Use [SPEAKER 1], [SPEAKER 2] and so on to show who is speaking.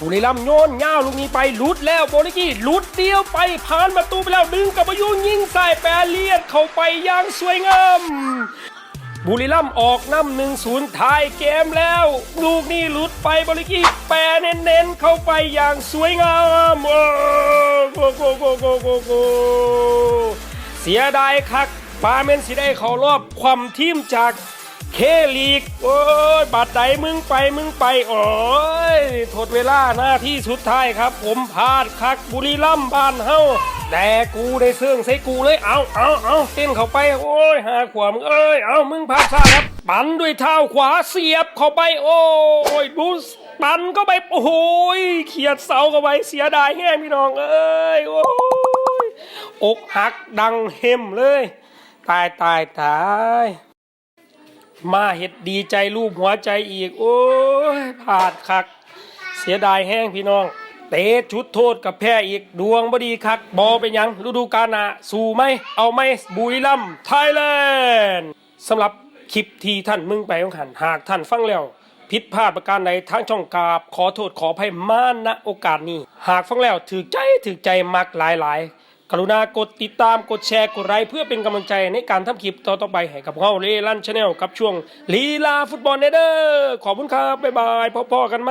[SPEAKER 1] บุรีรัมย์โยนย่าวลูกนี้ไปลุดแล้วโบลิกี้ลุดเดียวไปผ่านประตูไปแล้วดึงกับมายุยิงใส่แปรเลียดเข้าไปอย่างสวยงามบุรีรัมย์ออกน้ำหนึ่งศูนย์ท้ายเกมแล้ว ลูกนี้หลุดไปบริกี้แปรเน้นๆเข้าไปอย่างสวยงามโอ้โกโกโกโกโกโกเสียดายคักปาเมนสิได้เขารอบความทีมจาก เคลีก โอ้ยบาดใดมึงไปมึงไป โอ้ยทดเวลาหน้าที่สุดท้ายครับ ผมพลาดคักบุรีรัมย์บ้านเฮาแต่กูได้เสื่องใส่กูเลย เอาเอาเอาเต้นเข้าไป โอ้ยหาขวามึงเอ้ย เอามึงพลาดซะครับ ปันด้วยเท้าขวาเสียบเข้าไป โอ้ยดูสปันก็ไป โอ้ยเขียดเสาเข้าไปเสียดายแห้งพี่น้อง เอ้ย โอ้ยอกหักดังเฮมเลย ตายตายตาย มาเห็ดดีใจรูปหัวใจอีก โอ้ยพลาดคัก เสียดายแห้งพี่น้อง เตะชุดโทษกับแพ้อีกดวงบดีคัก บอเป็นยังฤดูกาลน้าสู่ไหม เอาไหมบุรีรัมไทยแลนด์สำหรับคลิปที่ท่านมึงไปของขันหากท่านฟังแล้วผิดพลาดประการใดทางช่องกาบ ขอโทษขออภัยมาณโอกาสนี้ หากฟังแล้วถือใจถือใจมักหลายๆ กรุณากดติดตามกดแชร์กดไลค์เพื่อเป็นกำลังใจในการทำคลิปต่อๆไปให้กับเราเรลันชาแนลกับช่วงลีลาฟุตบอลเนเดอร์ขอบคุณครับบ๊ายบายพบๆกันไหม